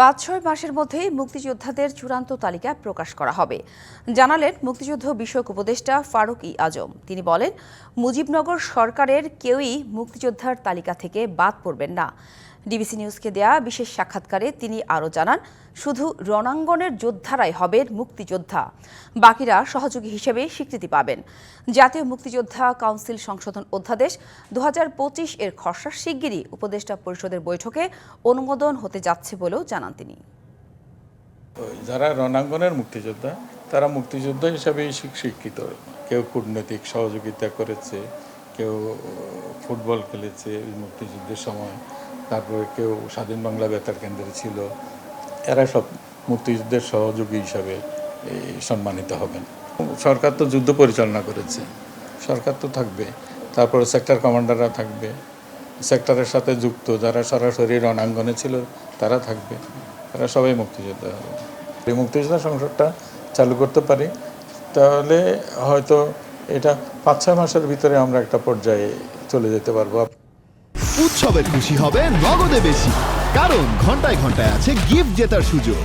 পাঁচ ছয় মাসের মধ্যেই মুক্তিযোদ্ধাদের চূড়ান্ত তালিকা প্রকাশ করা হবে। জানালেন মুক্তিযুদ্ধ বিষয়ক উপদেষ্টা ফারুক ই আজম। তিনি বলেন, মুজিবনগর সরকারের কেউই মুক্তিযোদ্ধার তালিকা থেকে বাদ পড়বেন না। ডিবিসি নিউজকে দেয়া বিশেষ সাক্ষাৎকারে তিনি আরও জানান, শুধু রণাঙ্গনের যোদ্ধারাই হবেন মুক্তিযোদ্ধা, বাকিরা সহযোগী হিসেবে স্বীকৃতি পাবেন। জাতীয় মুক্তিযোদ্ধা কাউন্সিল সংশোধন অধ্যাদেশ দু হাজার পঁচিশ এর খসড়া শিগগিরই উপদেষ্টা পরিষদের বৈঠকে অনুমোদন হতে যাচ্ছে বলেও জানান। তিনি। যারা রণাঙ্গনের মুক্তিযোদ্ধা, তারা মুক্তিযোদ্ধা হিসাবেই শিক্ষিত। কেউ কূটনৈতিক সহযোগিতা করেছে, কেউ ফুটবল খেলেছে মুক্তিযুদ্ধের সময়। তারপরে কেউ স্বাধীন বাংলা বেতার কেন্দ্রে ছিল। এরা সব মুক্তিযুদ্ধের সহযোগী হিসাবে সম্মানিত হবেন। সরকার তো যুদ্ধ পরিচালনা করেছে। সরকার তো থাকবে। তারপরে সেক্টর কমান্ডাররা থাকবে। সেক্টরের সাথে যুক্ত, যারা সরাসরি রণাঙ্গনে ছিল, তারা থাকবে। তারা সবাই মুক্তিযোদ্ধা হবে। এই মুক্তিযোদ্ধা সংসদটা চালু করতে পারি, তাহলে হয়তো এটা পাঁচ ছয় মাসের ভিতরে আমরা একটা পর্যায়ে চলে যেতে পারব। উৎসবে খুশি হবে নগদে বেশি, কারণ ঘন্টায় ঘন্টায় আছে গিফট জেতার সুযোগ।